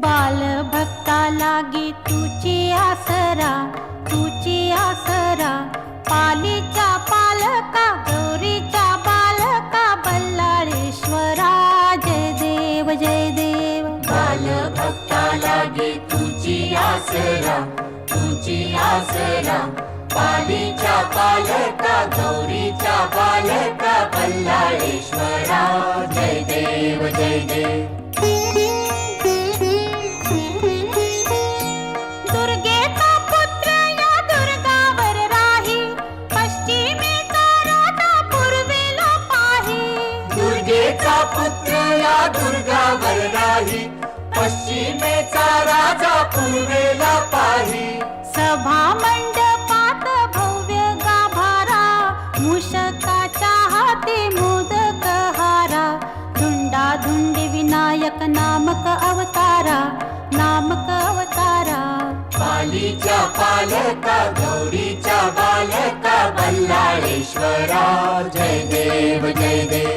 बालभक्ता लागे तुची आसरा तुची आसरा. पालीच्या पालका गौरीच्या बालका बल्लाळेश्वरा. जय देव जय देव. बालभक्ता लागे तुझी आसरा तुझी आसरा. पालीच्या पालका गौरीच्या बालका बल्लाळेश्वरा. जय देव जय देव. दुर्गावर राही पश्चिमेचा राजा पूर्वेला पाही. सभा मंडपात भव्य गाभारा. मूषकाच्या हाती मोदक हारा. धुंडा धुंडी विनायक नामक अवतारा. नामक अवतारा. पालीच्या पालका गौरीच्या बालका बल्लाळेश्वरा. जय देव जय देव.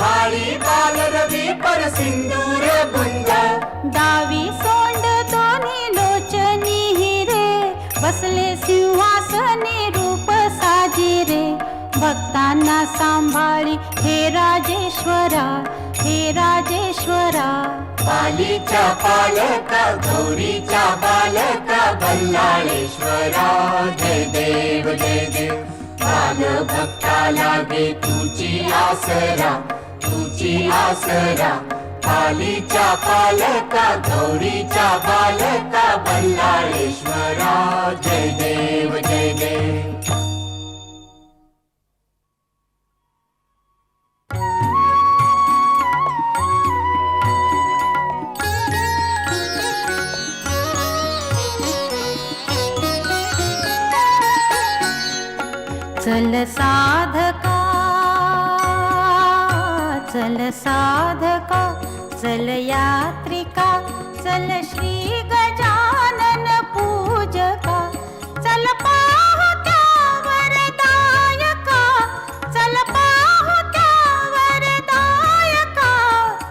भारी बालरवी पर सिंदूर बुंद डावी सोंड दोन्ही लोचनी हिरे. बसले सिंहासनी रूप साजिरे. भक्तांना सांभाळी हे राजेश्वरा हे राजेश्वरा. पालीच्या पालका गौरीच्या बालका बल्लाळेश्वरा. जय देव जय देव. बाल भक्ता लागे तुझी आसरा. तुझी आसरा पालीच्या पालका गौरीच्या बालका बल्लाळेश्वरा जय देव जय देव. चल साधका चल साधका चल यात्रिका चल श्री गजानन पूजका। चल पाहू वरदायका चल पाहू वरदायका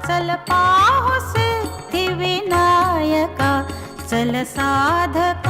चल पाहु सिद्धिविनायका चल साधका